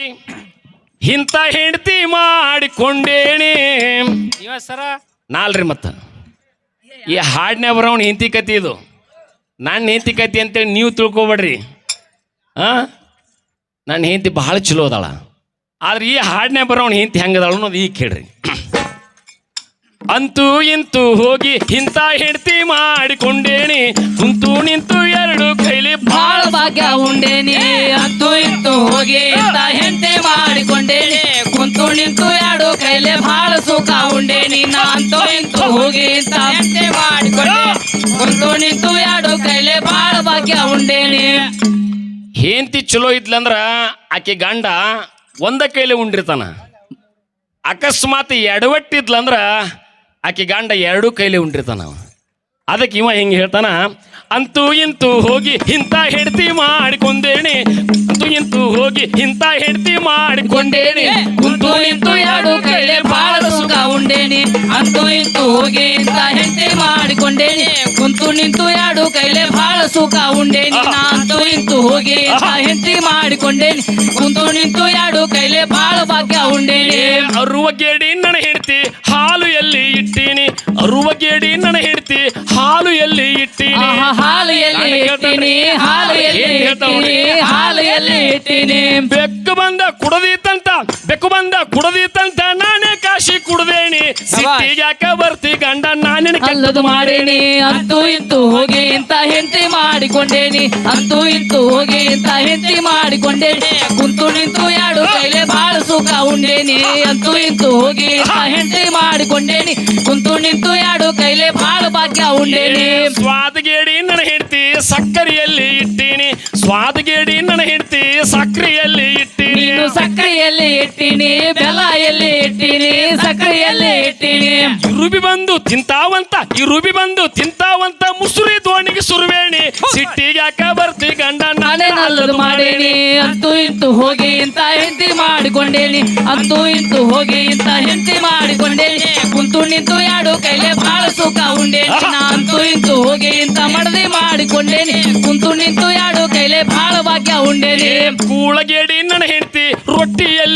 ಇಂಥ ಹೆಂಡತಿ ಮಾಡಿಕೊಂಡೇನಿ. ಇವ ಸರ? ನಾಲ್ರಿ ಮತ್ತ. ಈ ಹಾಡ್ನ್ಯಾಗ ಬರೋಣ ಹೆಂಡತಿ ಕತಿ ಇದು. ನನ್ನ ಹೆಂಡತಿ ಕತಿ ಅಂತೇಳಿ ನೀವು ತಿಳ್ಕೊಬೇಡ್ರಿ. ಆ? ನನ್ನ ಹೆಂಡತಿ ಭಾಳ ಚಲೋ ಅದಾಳ. ಆದ್ರೆ ಈ ಹಾಡ್ನ್ಯಾಗ ಬರೋಣ ಹೆಂಡತಿ ಹೆಂಗದಾಳ ಅನ್ನೋದು ಈಗ ಕೇಳ್ರಿ. ಅಂತೂ ಇಂತೂ ಹೋಗಿ ಇಂಥ ಹೆಂಡತಿ ಮಾಡಿಕೊಂಡೇನಿ. ಕುಂತು ನಿಂತು ಎರಡು ಕೈಲಿ ಭಾಳ ಭಾಗ್ಯ ಉಂಡೇನಿ. ಅಂತೂ ಇಂತೂ ಹೋಗಿ ಇಂತ ಕುಂತು ನಿಂತು ಎರಡು ಕೈಲೆ ಬಾಳ ಭಾಗ್ಯ ಉಂಡೇನಿ. ಹೆಂಡತಿ ಚಲೋ ಇದ್ಲಂದ್ರ ಆಕೆ ಗಂಡ ಒಂದ ಕೈಲೆ ಉಂಡಿರ್ತಾನ. ಅಕಸ್ಮಾತ್ ಎಡವಟ್ಟಿದ್ಲಂದ್ರ ಆಕೆ ಗಂಡ ಎರಡೂ ಕೈಲಿ ಉಂಡಿರ್ತಾನ. ಅದಕ್ಕೆ ಇವ ಹಿಂಗೆ ಹೇಳ್ತಾನ? ಅಂತೂ ಇಂತೂ ಹೋಗಿ ಇಂಥ ಹೆಂಡತಿ ಮಾಡಿಕೊಂಡೇಣಿ ಅಂತೂ ಇಂತೂ ಹೋಗಿ ಇಂಥ ಹೆಂಡತಿ ಮಾಡಿಕೊಂಡೇಣಿ ಕುಂತು ನಿಂತು ಎರಡು ಕೈಲೆ ಬಾಳ ಸುಖ ಉಂಡೇನಿ. ಅಂತೂ ಇಂತೂ ಹೋಗಿ ಇಂತ ಹೆಂಡತಿ ಮಾಡಿಕೊಂಡೇಣಿ ಕುಂತು ನಿಂತು ಎರಡು ಕೈಲೆ ಬಾಳ ಸುಖ ಉಂಡೇನಿ. ನಾ ಅಂತೂ ಇಂತೂ ಹೋಗಿ ಇಂತ ಹೆಂಡತಿ ಮಾಡಿಕೊಂಡೇನಿ. ಕುಂತು ನಿಂತು ಎರಡು ಕೈಲೆ ಬಾಳ ಭಾಗ್ಯ ಉಂಡೇನಿ. ಅರುವ ಕೇಳಿ ನನ್ನ ಹೆಂಡತಿ. ಎಲ್ಲಿ ಇಟ್ಟೀನಿ? ಅರುವ ಗೇಡಿ ನನ್ನ ಹೆಂಡತಿ ಹಾಲು ಎಲ್ಲಿ ಇಟ್ಟೀನಿ? ಹಾಲು ಎಲ್ಲಿ ಇಟ್ಟಿನಿ? ಹಾಲು ಎಲ್ಲಿ ಇಟ್ಟೀನಿ? ಹಾಲು ಎಲ್ಲಿ ಇಟ್ಟಿನಿ? ಬೆಕ್ಕು ಬಂದ ಕುಡದೀತಂತ ಬೆಕ್ಕು ಬಂದ ಕುಡದೀತಂತ ನಾನೇ ಕಾಶಿ ಕುಡ್ದೇನಿ. ಸಿಟ್ಟಿಗೆ ಯಾಕ ಬರ್ತಿ ಗಂಡ ನಾನಿನ ಕಲ್ಲದು ಮಾಡೇನಿ. ಅಂತು ಇಂತೂ ಹೋಗಿ ಇಂತ ಹೆಂಡತಿ ಮಾಡಿಕೊಂಡೇನಿ. ಅಂತು ಇಂತೂ ಹೋಗಿ ಇಂತ ಹೆಂಡತಿ ಮಾಡಿಕೊಂಡೇನಿ. ಕುಂತು ನಿಂತು ಎರಡು ಕೈಲೆ ಬಾಳ ಸುಖ ಉಂಡೇನಿ. ಅಂತು ಇಂತೂ ಹೋಗಿ ಇಂತ ಹೆಂಡತಿ ಮಾಡಿಕೊಂಡೇನಿ. ಕುಂತು ನಿಂತು ಎರಡು ಕೈಲೆ ಬಾಳ ಭಾಗ್ಯ ಉಂಡೇನಿ. ಸ್ವಾದಗೇಡಿ ನನ್ನ ಹಿಡ್ತಿ ಸಕ್ಕರೆಯಲ್ಲಿ ಇಟ್ಟೀನಿ. ಸ್ವಾದಗೇಡಿ ನನ್ನ ಹಿಡ್ತಿ ಸಕ್ಕರೆಯಲ್ಲಿ ಇಟ್ಟೀನಿ. ನೀನು ಸಕ್ಕರೆಯಲ್ಲಿ ಇಟ್ಟಿನಿ ಬೆಲ್ಲ ಎಲ್ಲಿ ಇಟ್ಟಿನಿ ಸಕ್ಕರೆಯಲ್ಲಿ ಇಟ್ಟಿನಿ. ರುಬಿ ಬಂದು ತಿಂತಾವಂತ ಈ ರುಬಿ ಬಂದು ತಿಂತಾವಂತ ಮುಸುರಿ ದೋಣಿಗೆ ಸುರುವೇಣಿ. ಸಿಟ್ಟಿಗೆ ಯಾಕ ಬರ್ತಿ ಗಂಡ ನಾನೇ ನಲ್ಲದು ಮಾಡೇನಿ. ಅಂತೂ ಇಂತು ಹೋಗಿ ಇಂತ ಹೆಂಡತಿ ಮಾಡಿಕೊಂಡೇನಿ. ಅಂತೂ ಇಂತು ಹೋಗಿ ಇಂತ ಹೆಂಡತಿ ಮಾಡಿಕೊಂಡೇನಿ. ಕುಂತು ನಿಂತು ಎರಡು ಕೈಲೆ ಬಾಳ ಸುಖ ಉಂಡೇನಿ. ನಾ ಅಂತೂ ಇಂತು ಹೋಗಿ ಇಂತ ಮಡದಿ ಮಾಡಿಕೊಂಡೇನಿ. ಕುಂತು ನಿಂತು ಎರಡು ಕೈಲೇ ಬಾಳ ಭಾಗ್ಯ ಉಂಡೇನಿ. ಕೂಳಗೇಡಿ ನನ್ನ ಹೆಂಡತಿ.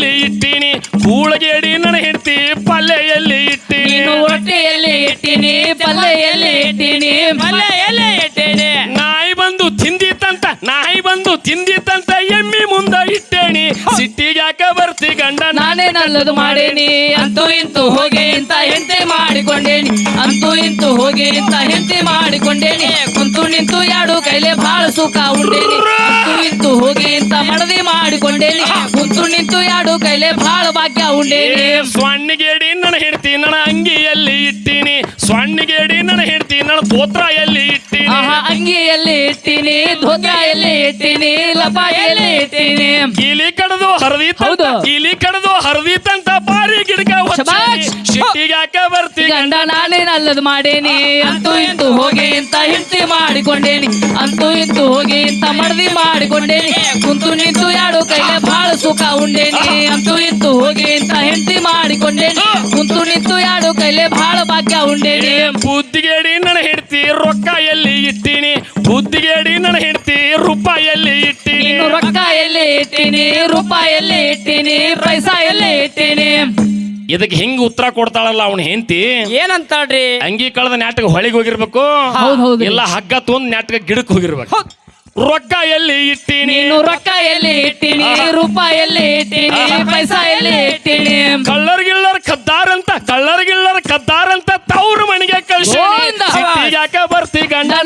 ರೊಟ್ಟಿಯಲ್ಲಿ ಇಟ್ಟಿನಿ ಕೂಳಗೇಡಿ ನನ್ನ ಹೆಂಡತಿ ಪಲ್ಲೆಯಲ್ಲಿ ಇಟ್ಟಿನಿ. ನೀನು ರೊಟ್ಟಿಯಲ್ಲಿ ಇಟ್ಟಿನಿ ಪಲ್ಲೆಯಲ್ಲಿ ಇಟ್ಟಿನಿ ಪಲ್ಲೆಯಲ್ಲಿ ಇಟ್ಟಿನಿ. ನಾಯಿ ಬಂದು ತಿಂದಿತ್ತಂತ ನಾಯಿ ಬಂದು ತಿಂದಿತ್ತಂತ ಎಮ್ಮಿ ಮುಂದ ಇಟ್ಟೇನಿ. ಸಿಟ್ಟಿಗೆ ಯಾಕ ಬರ್ತಿ ಗಂಡ ನಾನೇ ನಲ್ಲದು ಮಾಡೇನಿ. ಅಂತೂ ಇಂತು ಹೋಗಿ ಇಂತ ಹೆಂಡತಿ ಮಾಡಿಕೊಂಡೇನಿ. ಅಂತೂ ಇಂತು ಹೋಗಿ ಇಂತ ಹೆಂಡತಿ ಮಾಡಿಕೊಂಡೇನಿ. ಕುಂತು ನಿಂತು ಎರಡು ಕೈಲೆ ಬಾಳ ಸುಖ ಉಂಡೇನಿ. ಅಂತೂ ಇಂತೂ ಹೋಗಿ ಇಂತ ಮಡದಿ ಮಾಡಿಕೊಂಡೇನಿ. ಕುಂತು ನಿಂತು ಎರಡು ಕೈಲೆ ಬಾಳ ಭಾಗ್ಯ ಉಂಡೇನಿ. ಸ್ವಣ್ಣಗೇಡಿ ನನ್ನ ಹಿಡ್ತೀನಿ ನನ್ನ ಅಂಗಿಯಲ್ಲಿ ಇಟ್ಟೀನಿ. ಸ್ವಣ್ಣಗೇಡಿ ನನ್ನ ಹೆಂಡತಿ ನನ್ನ ಪೋತ್ರ ಎಲ್ಲಿ ಇಟ್ಟೀನಿ? ಆಹಾ ಅಂಗಿಯಲ್ಲಿ ಇಟ್ಟಿನಿ ಧೋತ್ರ ಎಲ್ಲಿ ಇಟ್ಟಿನಿ ಲಪಾಯಲ್ಲಿ ಇಟ್ಟಿನಿ. ಗಿಲಿ ಕಡದು ಹರದಿ ಹೌದು. ಗಿಲಿ ಕಡದು ಹರದಿ ತಂತ ಬಾರಿ ಗಿಡಕ ಶಬಾಷ್. ಯಾಕ ಬರ್ತಿ ಗಂಡ ನಾನೇ ಅಲ್ಲದ ಮಾಡೇನಿ. ಅಂತೂ ಇಂತು ಹೋಗಿ ಇಂತ ಹಿಂತಿ ಮಾಡಿಕೊಂಡೇನಿ. ಅಂತೂ ಇಂತು ಹೋಗಿ ಇಂತ ಮಡದಿ ಮಾಡಿಕೊಂಡೇನಿ. ಕುಂತು ನಿಂತು ಎರಡು ಕೈಲೆ ಬಾಳ ಸುಖ ಉಂಡೇನಿ. ಅಂತೂ ಇಂತೂ ಹೋಗಿ ಇಂತ ಹೆಂಡತಿ ಮಾಡಿಕೊಂಡೇನಿ. ಕುಂತು ನಿಂತು ಎರಡು ಕೈಲೆ ಬಾಳ ಭಾಗ್ಯ ಉಂಡೇನಿ. ಬುದ್ಧಿಗೇಡಿ ನನ್ನ ಇಟ್ಟಿನಿ ರೂಪಾಯಿ ಎಲ್ಲಿ ಇಟ್ಟಿನಿ ಪೈಸಾ ಎಲ್ಲಿ ಇಟ್ಟಿನಿ. ಇದಕ್ಕೆ ಹೆಂಗ್ ಉತ್ತರ ಕೊಡ್ತಾಳಲ್ಲ ಅವನ ಹೆಂಡತಿ? ಏನಂತಾಳ್ರಿ? ಅಂಗಿ ಕಳೆದ ನಾಟಕ ಹೊಳಿಗೆ ಹೋಗಿರ್ಬೇಕು. ಹೌದ್ ಹೌದ್ರಿ. ಇಲ್ಲ ಹಗ್ಗ ತೊಂದ್ ನಾಟಕ ಗಿಡಕ್ಕೆ ಹೋಗಿರ್ಬೇಕು. ರೊಕ್ಕ ಎಲ್ಲಿ ಇಟ್ಟಿನಿ? ನೀನು ರೊಕ್ಕ ಎಲ್ಲಿ ಇಟ್ಟಿನಿ? ರೂಪಾಯಿ ಎಲ್ಲಿ ಇಟ್ಟಿನಿ ಪೈಸಾ ಎಲ್ಲಿ ಇಟ್ಟಿನಿ. ಕಳ್ಳರ್ ಗಿಳ್ಳರ್ ಕದ್ದಾರಂತ ಕಳ್ಳರ್ ಗಿಳ್ಳರ್ ಕದ್ದಾರಂತ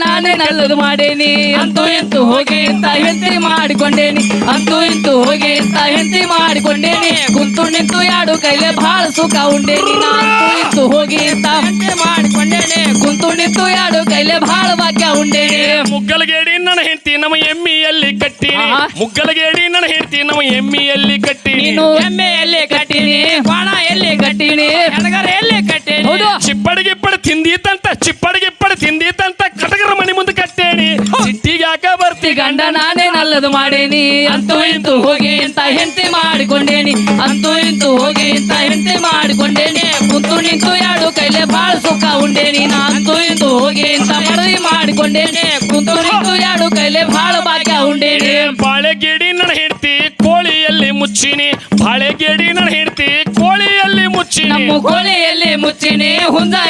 ನಾನೇ ನಲ್ಲದು ಮಾಡೇನಿ. ಅಂತೂ ಇಂತೂ ಹೋಗಿ ಅಂತ ಹೆಂಡತಿ ಮಾಡಿಕೊಂಡೇನಿ. ಅಂತೂ ಇಂತೂ ಹೋಗಿ ಅಂತ ಹೆಂಡತಿ ಮಾಡಿಕೊಂಡೇನಿ. ಕುಂತು ನಿಂತು ಯಾಡು ಕೈಲೆ ಬಹಳ ಸುಖ ಉಂಡೇನಿ. ಅಂತೂ ಇಂತೂ ಹೋಗಿ ಅಂತ ಹೆಂಡತಿ ಮಾಡಿಕೊಂಡೇನಿ. ಕುಂತು ನಿಂತು ಯಾಡು ಕೈಲೆ ಬಹಳ ಭಾಗ್ಯ ಉಂಡೇನಿ. ಮುಗ್ಗಲಗೇಡಿ ನನ್ನ ಹೆಂಡತಿ ನಮ್ಮ ಎಮ್ಮಿಯಲ್ಲಿ ಕಟ್ಟಿನಿ. ಮುಗ್ಗಲಗೇಡಿ ನನ್ನ ಹೆಂಡತಿ ನಮ್ಮ ಎಮ್ಮಿಯಲ್ಲಿ ಕಟ್ಟಿನಿ. ನೀನು ಎಮ್ಮೆಯಲ್ಲಿ ಕಟ್ಟಿನಿ ಬಾಣ ಎಲ್ಲಿ ಕಟ್ಟಿನಿ ಹೆಣಗರ ಎಲ್ಲಿ ಕಟ್ಟಿನಿ. ಹೌದು. ಚಿಪ್ಪಡಿ ಗಿಪ್ಪಡಿ ತಿಂದೀತಂತ ಚಿಪ್ಪಡಿ ಗಿಪ್ಪಡಿ ತಿಂದೀತಂತ ಕಟಗರ ಮನೆ ಮುಂದೆ ಕಟ್ಟೇನಿ ಸಿಟ್ಟಿಗೆ ಯಾಕ ಬರ್ತಿ ಗಂಡ ನಾನೇ ನಲ್ಲದು ಮಾಡೇನಿ. ಅಂತೂ ಇಂತು ಹೋಗಿ ಇಂತ ಹೆಂಡತಿ ಮಾಡಿಕೊಂಡೇನಿ. ಅಂತೂ ಇಂತು ಹೋಗಿ ಇಂತ ಹೆಂಡತಿ ಮಾಡಿಕೊಂಡೇನಿ. ಕುಂತು ನಿಂತು ಎರಡು ಕೈಲೆ ಬಾಳ ಸುಖ ಉಂಡೇನಿ. ನಾ ಅಂತೂ ಇಂತು ಹೋಗಿ ಇಂತ ಮಡದಿ ಮಾಡಿಕೊಂಡೇನಿ. ಕುಂತು ನಿಂತು ಎರಡು ಕೈಲೆ ಬಾಳ ಭಾಗ್ಯ ಉಂಡೇನಿ. ಬಾಳೆಗೇಡಿ ನನ್ನ ಹೆಂಡತಿ ಕೋಳಿಯಲ್ಲಿ ಮುಚ್ಚಿನಿ. ಬಾಳೆಗೇಡಿ ನನ್ನ ಹೆಂಡ್ತಿ ಮುಚ್ಚಿನಿ. ನಮ್ಮ ಕೋಳಿಯಲ್ಲಿ ಮುಚ್ಚಿನಿ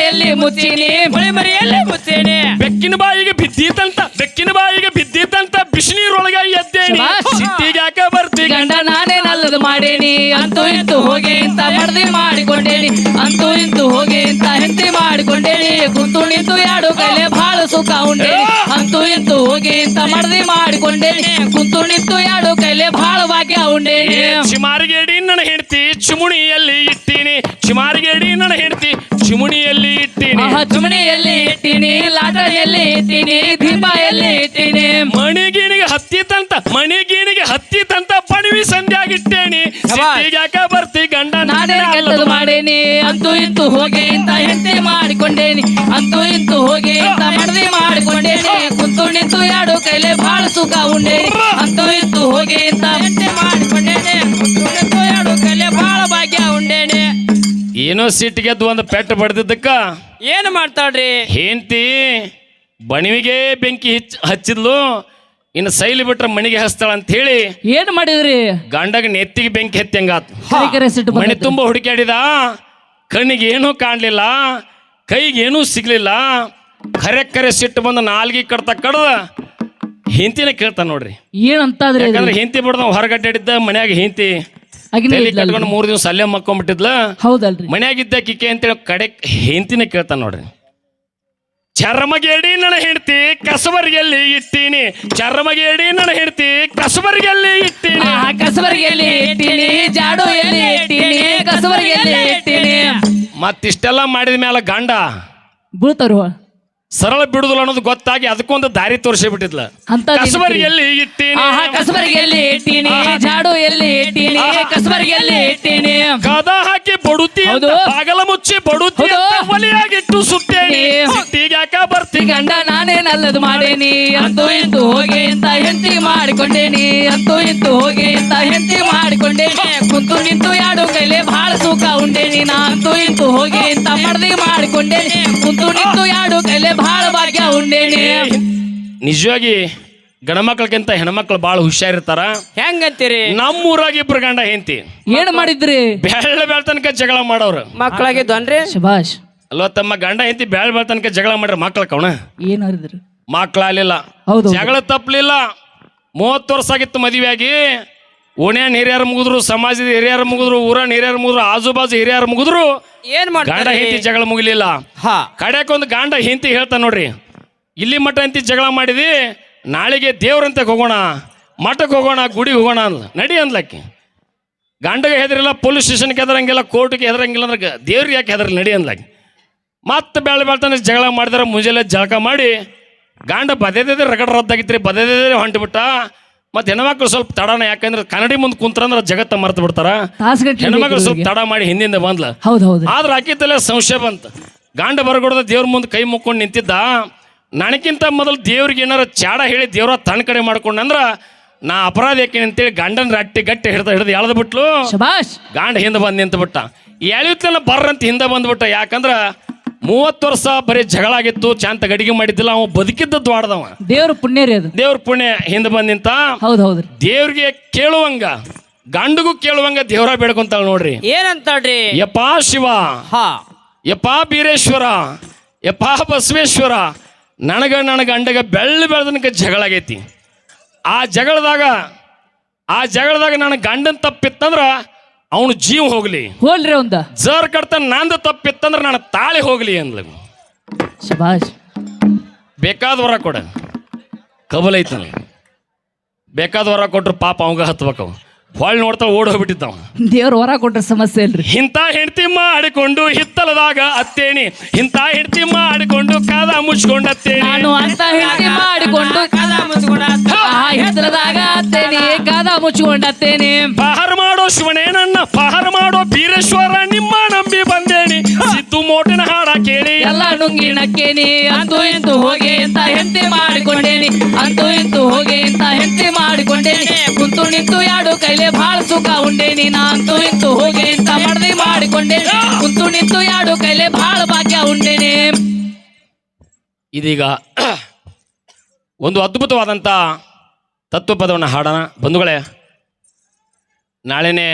ಎಲ್ಲಿ ಮುಚ್ಚಿನಿ ಮಳೆ ಮರಿಯಲ್ಲಿ ಮುಚ್ಚಿನಿ. ಬೆಕ್ಕಿನ ಬಾಯಿಗೆ ಬಿದ್ದೀತಂತ ಬೆಕ್ಕಿನ ಬಾಯಿಗೆ ಬಿದ್ದೀತಂತ ಬಿಸಿನೀರೊಳಗ ಎದ್ದೇನಿ. ಶಭಾಷ್. ಸಿಟ್ಟಿಗ್ಯಾಕ ಬರ್ತಿ ಗಂಡ ನಾನೇ ನಲ್ಲದು ಮಾಡೇನಿ. ಅಂತೂ ಇಂತೂ ಹೋಗಿ ಇಂತ ಮಡದಿ ಮಾಡಿಕೊಂಡೇನಿ. ಅಂತೂ ಇಂತೂ ಹೋಗಿ ಇಂತ ಹೆಂಡತಿ ಮಾಡಿಕೊಂಡೇನಿ. ಕುಂತು ನಿಂತು ಎರಡು ಕೈಲೆ ಬಹಳ ಸುಖ ಉಂಡೇನಿ. ಅಂತೂ ಇಂತೂ ಹೋಗಿ ಇಂತ ಮಡದಿ ಮಾಡಿಕೊಂಡೇನಿ. ಕುಂತು ನಿಂತು ಎರಡು ಕೈಲೆ ಬಹಳ ಭಾಗ್ಯ ಉಂಡೇನಿ. ಚಿಮಾರಿಗೇಡಿ ನನ್ನ ಹೆಂಡತಿ ಚಿಮುಣಿಯಲ್ಲಿ ಇಟ್ಟೀನಿ ಇಡೀ ನನ್ನ ಹೆಂಡತಿ ಚಿಮುಣಿಯಲ್ಲಿ ಇಟ್ಟಿನಿ. ಆಹಾ ಚುಮಣಿಯಲ್ಲಿ ಇಟ್ಟಿನಿ ಲಾಟರಿಯಲ್ಲಿ ಇಟ್ಟಿನಿ ದೀಪ ಎಲ್ಲಿ ಇಟ್ಟೀನಿ. ಮಣಿಗೀಣಿಗೆ ಹತ್ತಿತಂತ ಮಣಿಗೀಣಿಗೆ ಹತ್ತಿತಂತ ಪಣವಿ ಸಂಧ್ಯಾಗಿಟ್ಟೇನಿ. ಸಿಟ್ಟಿಗ್ಯಾಕ ಬರ್ತಿ ಗಂಡ ನಾನೇ ಕೆಟ್ಟದು ಮಾಡೇನಿ. ಅಂತೂ ಇಂತೂ ಹೋಗಿ ಇಂತ ಹೆಂಡತಿ ಮಾಡಿಕೊಂಡೇನಿ. ಅಂತೂ ಇಂತೂ ಹೋಗಿ ಇಂತ ಮಡದಿ ಮಾಡಿಕೊಂಡೇನಿ. ಕುಂತು ನಿಂತು ಎರಡು ಕೈಲೆ ಬಾಳ ಸುಖ ಉಂಡೇನಿ. ಅಂತೂ ಇಂತೂ ಹೋಗಿ ಇಂತ ಹೆಂಡತಿ ಏನೋ ಸಿಟ್ಟಿಗೆದ್ದು ಒಂದು ಪೆಟ್ಟು ಬಡ್ದಿದ್ದಕ್ಕ? ಏನು ಮಾಡ್ತಾಳ್ರಿ? ಹೆಂಡ್ತಿ ಬಣಿವಿಗೆ ಬೆಂಕಿ ಹಚ್ಚ ಹಚ್ಚಿದ್ಲು ಇನ್ನು ಸೈಲಿ ಬಿಟ್ರೆ ಮಣಿಗೆ ಹಚ್ತಾಳ ಅಂತ ಹೇಳಿ ಏನ್ ಮಾಡಿದ್ರಿ? ಗಂಡಗ ನೆತ್ತಿಗೆ ಬೆಂಕಿ ಹತ್ತಿ ಕರೆ ಕರೆ ಸಿಟ್ಟು ಮಣಿ ಬಂದೈತೆ. ತುಂಬ ಹುಡುಕ್ಯಾಡಿದ ಕಣ್ಣಿಗೆ ಏನೂ ಕಾಣಲಿಲ್ಲ ಕೈಗೆ ಏನೂ ಸಿಗ್ಲಿಲ್ಲ ಕರೆ ಕರೆ ಸಿಟ್ಟು ಬಂದು ನಾಲ್ಗಿ ಕಡ್ತ ಕಡ್ದ ಹಿಂತಿನ ಕೇಳ್ತಾನ ನೋಡ್ರಿ. ಏನು ಅಂತಾದ್ರಿ ಇದು? ಯಾಕಂದ್ರೆ ಹೆಂತಿ ಬಿಡ್ದ ಹೊರಗಡ್ಡೆ ಮನ್ಯಾಗ ಹೆಂತಿ ಅಗ್ನಿ ತಲೆ ಇದ್ಲಲ್ರಿ. ಕಟ್ಕೊಂಡು ಮೂರು ದಿವಸ ಅಲ್ಲೇ ಮಕ್ಕೊಂಡ್ಬಿಟ್ಟಿದ್ಲ ಹೌದಲ್ರಿ. ಮನ್ಯಾಗಿದ್ದ ಕಿಕೆ ಅಂತೇಳಿ ಕಡೆ ಹೆಂಡತಿನ ಕೇಳ್ತಾನ ನೋಡ್ರಿ. ಚರ್ಮಗೇಡಿ ನನ್ನ ಹೆಂಡತಿ ಕಸಬರಿಗೆಲ್ಲಿ ಇಟ್ಟೀನಿ. ಚರ್ಮಗೇಡಿ ನನ್ನ ಹೆಂಡತಿ ಕಸಬರಿಗೆಲ್ಲಿ ಇಟ್ಟೀನಿ. ಆ ಕಸಬರಿಗೆಯಲ್ಲಿ ಇಟ್ಟೀನಿ ಜಾಡು ಎಲ್ಲಿ ಇಟ್ಟೀನಿ ಕಸಬರಿಗೆಲ್ಲಿ ಇಟ್ಟೀನಿ. ಮತ್ತಿಷ್ಟೆಲ್ಲ ಮಾಡಿದ ಮೇಲೆ ಗಂಡ ಬೀಳ್ತಾರು ಸರಳ ಬಿಡುದಿಲ್ಲ ಅನ್ನೋದು ಗೊತ್ತಾಗಿ ಅದಕ್ಕೊಂದು ದಾರಿ ತೋರಿಸಿ ಬಿಟ್ಟಿದ್ಲ ಅಂತ ಕಸಬರಿಗೆಲ್ಲಿ ಇಟ್ಟೀನಿ. ಆಹಾ ಕಸಬರಿಗೆಯಲ್ಲಿ ಇಟ್ಟೀನಿ. ಜಾಡು ಎಲ್ಲಿ ಇಟ್ಟೀನಿ. ಕಸಬರಿಗೆಲ್ಲಿ ಇಟ್ಟೀನಿ. ಕದ ಹಾಕಿ ಬಡುತ್ತಿ ಅಂತ ಹೌದು. ಬಾಗಲ ಮುಚ್ಚಿ ಬಡುತ್ತಿ ಹೌದು. ಅಂತ ಒಲಿಯಾಗಿಟ್ಟು ಸುತ್ತೇನಿ. ಸಿಟ್ಟಿಗ್ಯಾಕ ಬರ್ತಿ ಗಂಡ ನಾನೇ ನಲ್ಲದು ಮಾಡೇನಿ. ಅಂತೂ ಇಂತೂ ಹೋಗಿ ಅಂತ ಹೆಂಡತಿ ಮಾಡಿಕೊಂಡೇನಿ. ಅಂತೂ ಇಂತೂ ಹೋಗಿ ಇಂತ ಹೆಂಡತಿ ಮಾಡಿಕೊಂಡೇನಿ. ಕುಂತು ನಿಂತು ಯಾಡು ಕೈಲೆ ಸುಖ ಉಂಡೇನಿ ನಾ ಅಂತೂ ಇಂತೂ ಹೋಗಿ ಇಂತ ಮಡದಿ ಮಾಡಿಕೊಂಡೇನಿ. ಕುಂತು ನಿಂತು ಎರಡು ಕೈಲೆ ಬಹಳ ಭಾಗ್ಯ ಉಂಡೇನಿ. ನಿಜವಾಗಿ ಗಣಮಕ್ಳಕ್ಕಿಂತ ಹೆಣ್ಮಕ್ಳು ಬಾಳ ಹುಷಾರಿರ್ತಾರ. ಹೆಂಗಂತೀರಿ? ನಮ್ಮೂರಾಗ ಇಬ್ರು ಗಂಡ ಹೆಂತಿ ಏನ್ ಮಾಡಿದ್ರಿ? ಬೆಳ್ಳ ಬೆಳ ತನಕ ಜಗಳ ಮಾಡೋರು. ಮಕ್ಕಳಾಗಿದ್ವನ್ರಿ ಶುಭಾಷ್ ಅಲ್ವ ತಮ್ಮ ಗಂಡ ಹೆಂತಿ ಬೆಳ್ಳ ಬೆಳ ತನಕ ಜಗಳ ಮಾಡ್ರಿ ಮಕ್ಳ ಕವಣ ಏನ್ ಹರಿದ್ರಿ ಮಕ್ಳಾಲಿಲ್ಲ ಹೌದು. ಜಗಳ ತಪ್ಪಲಿಲ್ಲ ಮೂವತ್ತು ವರ್ಷ ಆಗಿತ್ತು ಮದುವೆಯಾಗಿ. ಓಣ್ಯಾನ ಹಿರಿಯರು ಮುಗಿದ್ರು ಸಮಾಜದ ಹಿರಿಯರು ಮುಗಿದ್ರು ಊರನ್ ಹಿರಿಯರು ಮುಗಿದ್ರು ಆಜು ಬಾಜು ಹಿರಿಯರು ಮುಗಿದ್ರು ಏನ್ ಗಂಡ ಹಿಂತಿ ಹೆಂಡತಿ ಜಗಳ ಮುಗಿಲಿಲ್ಲ. ಹಾ. ಕಡ್ಯಾಕೊಂದು ಗಂಡ ಹಿಂತಿ ಹೇಳ್ತಾನೆ ನೋಡ್ರಿ ಇಲ್ಲಿ ಮಠ ಅಂತಿ ಜಗಳ ಮಾಡಿದಿ ನಾಳೆಗೆ ದೇವ್ರಂತೆ ಹೋಗೋಣ ಮಠಕ್ಕೆ ಹೋಗೋಣ ಗುಡಿಗೆ ಹೋಗೋಣ ಅಂದ್ಲ. ನಡಿ ಅಂದ್ಲಕ್ಕಿ. ಗಂಡಗೆ ಹೆದರಿಲ್ಲ ಪೊಲೀಸ್ ಸ್ಟೇಷನ್ಗೆ ಹೆದರಂಗಿಲ್ಲ ಕೋರ್ಟ್ಗೆ ಹೆದರಂಗಿಲ್ಲ ಅಂದ್ರೆ ಗ- ದೇವ್ರಿಗೆ ಯಾಕೆ ಹೆದರಲಿ ನಡಿ ಅಂದ್ಲಕ್ಕಿ. ಮತ್ತೆ ಬೆಳೆ ಬೆಳ್ತಾನೆ ಜಗಳ ಮಾಡಿದ್ರೆ ಮುಂಜಾನೆ ಜಳಕ ಮಾಡಿ ಗಂಡ ಬದೇದೇ ರಗಡ ರದ್ದಾಗಿತ್ರಿ ಬದೇದೇ ಹೊಂಟ್ಬಿಟ್ಟ ಮತ್ತೆ ಹೆಣ್ಮಕ್ಳು ಸ್ವಲ್ಪ ತಡನ ಯಾಕಂದ್ರೆ ಕನ್ನಡಿ ಮುಂದೆ ಕುಂತ್ರಂದ್ರೆ ಜಗತ್ತ ಮರ್ತು ಬಿಡ್ತಾರ. ತಾಸ್ಗಟ್ಲೆ ಹೆಣ್ಮಕ್ಳು ಸ್ವಲ್ಪ ತಡ ಮಾಡಿ ಹಿಂದಿಂದ ಬಂದ್ಲ. ಹೌದ್ ಹೌದು ಆದ್ರೆ ಆಕಿ ತಲೆ ಸಂಶಯ ಬಂತ. ಗಂಡ ಬರಗೊಡದ ದೇವ್ರ ಮುಂದೆ ಕೈ ಮುಕ್ಕೊಂಡು ನಿಂತಿದ್ದ. ನನಗಿಂತ ಮೊದಲು ದೇವ್ರಿಗೆ ಏನಾರ ಚಾಡ ಹೇಳಿ ದೇವ್ರ ತನ್ನ ಕಡೆ ಮಾಡ್ಕೊಂಡಂದ್ರ ನಾ ಅಪರಾಧ ಯಾಕೆ ಅಂತೇಳಿ ಗಂಡನ ರಟ್ಟಿ ಗಟ್ಟಿ ಹಿಡ್ದ ಹಿಡ್ದು ಎಳ್ದು ಬಿಟ್ಲು. ಶಬಾಷ್. ಗಾಂಡ ಹಿಂದೆ ಬಂದು ನಿಂತು ಬಿಟ್ಟ ಎಳೆಯುತ್ತಲ್ಲ ಬರ್ರಂತ ಹಿಂದೆ ಬಂದ್ಬಿಟ್ಟ. ಯಾಕಂದ್ರ ಮೂವತ್ತು ವರ್ಷ ಬರೀ ಜಗಳ ಆಗಿತ್ತು ಚಾಂತ ಗಡಿಗೆ ಮಾಡಿದ್ದಿಲ್ಲ ಅವ ಬದುಕಿದ್ದದ್ದು ಆಡ್ದವ ದೇವ್ರ ಪುಣ್ಯ ರೀ ಅದು. ದೇವ್ರ ಪುಣ್ಯ ಹಿಂದೆ ಬಂದಿಂತ ಹೌದು ಹೌದು ಹೌದ್ರಿ. ದೇವ್ರಿಗೆ ಕೇಳುವಂಗ ಗಂಡಗೂ ಕೇಳುವಂಗ ದೇವ್ರ ಬೇಡ್ಕೊಂತಾಳ ನೋಡ್ರಿ. ಏನಂತಾಳ್ರಿ? ಯಪಾ ಶಿವ ಹಾ. ಯಪ್ಪಾ ಬೀರೇಶ್ವರ ಯಪಾ ಬಸವೇಶ್ವರ ನನಗ ನನ್ನ ಗಂಡಗ ಬೆಳ್ಳ ಬೆಳೆದನಕ ಜಗಳ ಆಗೈತಿ. ಆ ಜಗಳದಾಗ ಆ ಜಗಳದಾಗ ನನ್ನ ಗಂಡನ ತಪ್ಪಿತ್ತಂದ್ರ ಅವನು ಜೀವ ಹೋಗ್ಲಿ. ಹೋಲ್ರಿ ಒಂದ ಜರ್ ಕಡ್ತ ನಂದು ತಪ್ಪಿತ್ತಂದ್ರ ನಾನು ತಾಳಿ ಹೋಗ್ಲಿ ಅಂದ್ಲ. ಶಬಾಷ್. ಬೇಕಾದ ವರ ಕೊಡ. ಕಬಲ್ ಐತನ ಬೇಕಾದ ವರ ಕೊಟ್ರು ಪಾಪ ಅವಂಗ ಹತ್ಬೇಕು ಅವ. ಹೊಳ್ ನೋಡ್ತಾ ಓಡ್ ಹೋಗ್ಬಿಟ್ಟಿದ್ದವ. ದೇವ್ರ ಹೊರ ಕೊಟ್ರ ಸಮಸ್ಯೆ ಇಲ್ರಿ. ಇಂಥ ಹೆಂಡತಿ ಮಾಡಿಕೊಂಡು ಹಿತ್ತಲದಾಗ ಅತ್ತೇನಿ ಇಂಥ ಹೆಂಡತಿ ಮಾಡಿಕೊಂಡು ಕಾದ ಮುಚ್ಕೊಂಡು ಅತ್ತೇನಿ ನಾನು ಅಂತ ಹೆಂಡತಿ ಮಾಡಿಕೊಂಡು ಕಾದ ಮುಚ್ಕೊಂಡ ಆ ಹಿತ್ತಲದಾಗ ಅತ್ತೇನಿ ಕಾದ ಪಹಾರ ಮಾಡೋ ಶಿವನೇ ನನ್ನ ಪಹರ ಮಾಡೋ ಬೀರೇಶ್ವರ ನಿಮ್ಮ ನಂಬಿ ಬಂದೇನಿ. ಸಿದ್ದು ಮೋಟಿನ ಹಾಡ ಕೇಳಿ. ಎಲ್ಲ ನುಂಗಿ ನಕ್ಕೇನಿ. ಅಂತೂ ಇಂತೂ ಹೋಗಿ ಅಂತ ಹೆಂಡತಿ ಮಾಡಿಕೊಂಡೇನಿ. ಅಂತೂ ಇಂತೂ ಹೋಗಿ ಅಂತ ಹೆಂಡತಿ ಮಾಡಿಕೊಂಡೇನಿ. ಕುಂತು ನಿಂತು ಎರಡು ಕೈಲೆ ಬಹಳ ಸುಖ ಉಂಡೇನಿ. ನಾ ಅಂತೂ ಇಂತೂ ಹೋಗಿ ಅಂತ ಮಡದಿ ಮಾಡಿಕೊಂಡೇನಿ. ಕುಂತು ನಿಂತು ಎರಡು ಕೈಲೆ ಬಹಳ ಭಾಗ್ಯ ಉಂಡೇನಿ. ಇದೀಗ ಒಂದು ಅದ್ಭುತವಾದಂಥ ತತ್ವಪದವನ್ನು ಹಾಡೋಣ. ಬಂಧುಗಳೇ, ನಾಳೆನೇ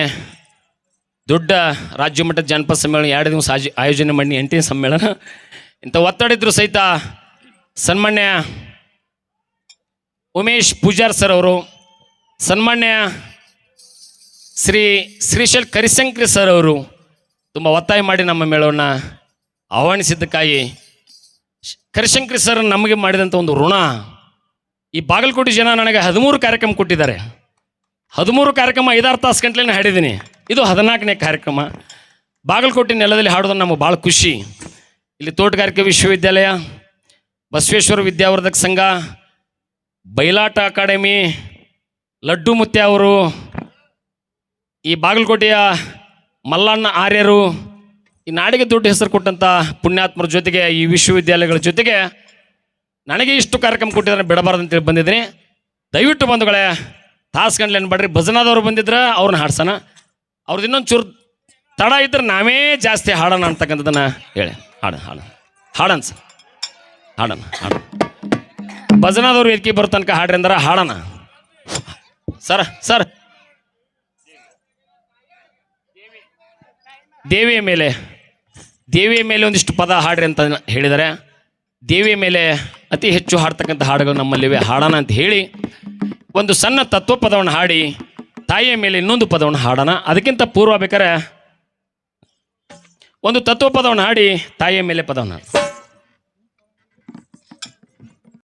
ದೊಡ್ಡ ರಾಜ್ಯ ಮಟ್ಟದ ಜಾನಪದ ಸಮ್ಮೇಳನ ಎರಡು ದಿವಸ ಆಜಿ, ಆಯೋಜನೆ ಮಾಡಿ ಎಂಟನೇ ಸಮ್ಮೇಳನ. ಇಂಥ ಒತ್ತಡ ಇದ್ರೂ ಸಹಿತ ಸನ್ಮಾನ್ಯ ಉಮೇಶ್ ಪೂಜಾರ್ ಸರ್ ಅವರು, ಸನ್ಮಾನ್ಯ ಶ್ರೀ ಶ್ರೀಶೈಲ್ ಕರಿಶಂಕರಿ ಸರ್ ಅವರು ತುಂಬ ಒತ್ತಾಯ ಮಾಡಿ ನಮ್ಮ ಮೇಳವನ್ನು ಆಹ್ವಾನಿಸಿದ್ದಕ್ಕಾಗಿ ಕರಿಶಂಕರಿ ಸರ್ ನಮಗೆ ಮಾಡಿದಂಥ ಒಂದು ಋಣ. ಈ ಬಾಗಲಕೋಟೆ ಜನ ನನಗೆ ಹದಿಮೂರು ಕಾರ್ಯಕ್ರಮ ಕೊಟ್ಟಿದ್ದಾರೆ. ಹದಿಮೂರು ಕಾರ್ಯಕ್ರಮ ಐದಾರು ತಾಸು ಗಂಟ್ಲೇ ಹಾಡಿದ್ದೀನಿ. ಇದು ಹದಿನಾಲ್ಕನೇ ಕಾರ್ಯಕ್ರಮ. ಬಾಗಲಕೋಟೆ ನೆಲದಲ್ಲಿ ಹಾಡೋದು ನಮಗೆ ಭಾಳ ಖುಷಿ. ಇಲ್ಲಿ ತೋಟಗಾರಿಕೆ ವಿಶ್ವವಿದ್ಯಾಲಯ, ಬಸವೇಶ್ವರ ವಿದ್ಯಾವರ್ಧಕ ಸಂಘ ಬಯಲಾಟ ಅಕಾಡೆಮಿ, ಲಡ್ಡು ಮುತ್ಯ ಅವರು, ಈ ಬಾಗಲಕೋಟೆಯ ಮಲ್ಲಣ್ಣ ಆರ್ಯರು, ಈ ನಾಡಿಗೆ ದೊಡ್ಡ ಹೆಸರು ಕೊಟ್ಟಂಥ ಪುಣ್ಯಾತ್ಮರ ಜೊತೆಗೆ ಈ ವಿಶ್ವವಿದ್ಯಾಲಯಗಳ ಜೊತೆಗೆ ನನಗೆ ಇಷ್ಟು ಕಾರ್ಯಕ್ರಮ ಕೊಟ್ಟಿದ್ದಾರೆ, ಬಿಡಬಾರ್ದು ಅಂತೇಳಿ ಬಂದಿದ್ದೀನಿ. ದಯವಿಟ್ಟು ಬಂಧುಗಳೇ, ತಾಸು ಗಂಟ್ಲೆ ಅನ್ಬೇಡ್ರಿ ಭಜನಾದವ್ರು ಬಂದಿದ್ರೆ, ಅವ್ರನ್ನ ಹಾಡ್ಸೋಣ. ಅವ್ರದ್ದು ಇನ್ನೊಂದು ಚೂರು ತಡ ಇದ್ರೆ ನಾವೇ ಜಾಸ್ತಿ ಹಾಡೋಣ ಅಂತಕ್ಕಂಥದ್ದನ್ನು ಹೇಳಿ. ಹಾಡ ಹಾಡ ಹಾಡೋಣ ಸರ್. ಹಾಡೋಣ ಹಾಡೋಣ. ಭಜನಾದವ್ರು ವೇದಿಕೆ ಬರೋ ತನಕ ಹಾಡ್ರಿ ಅಂದ್ರೆ ಹಾಡೋಣ. Sir sir. ದೇವಿಯ ಮೇಲೆ ದೇವಿಯ ಮೇಲೆ ಒಂದಿಷ್ಟು ಪದ ಹಾಡ್ರಿ ಅಂತ ಹೇಳಿದ್ದಾರೆ. ದೇವಿಯ ಮೇಲೆ ಅತಿ ಹೆಚ್ಚು ಹಾಡ್ತಕ್ಕಂಥ ಹಾಡುಗಳು ನಮ್ಮಲ್ಲಿವೆ. ಹಾಡೋಣ ಅಂತ ಹೇಳಿ ಒಂದು ಸಣ್ಣ ತತ್ವ ಪದವನ್ನು ಹಾಡಿ, ತಾಯಿಯ ಮೇಲೆ ಇನ್ನೊಂದು ಪದವನ್ನು ಹಾಡೋಣ. ಅದಕ್ಕಿಂತ ಪೂರ್ವ ಬೇಕಾರೆ ಒಂದು ತತ್ವ ಪದವನ್ನು ಹಾಡಿ, ತಾಯಿಯ ಮೇಲೆ ಪದವನ್ನು ಹಾಡಿ.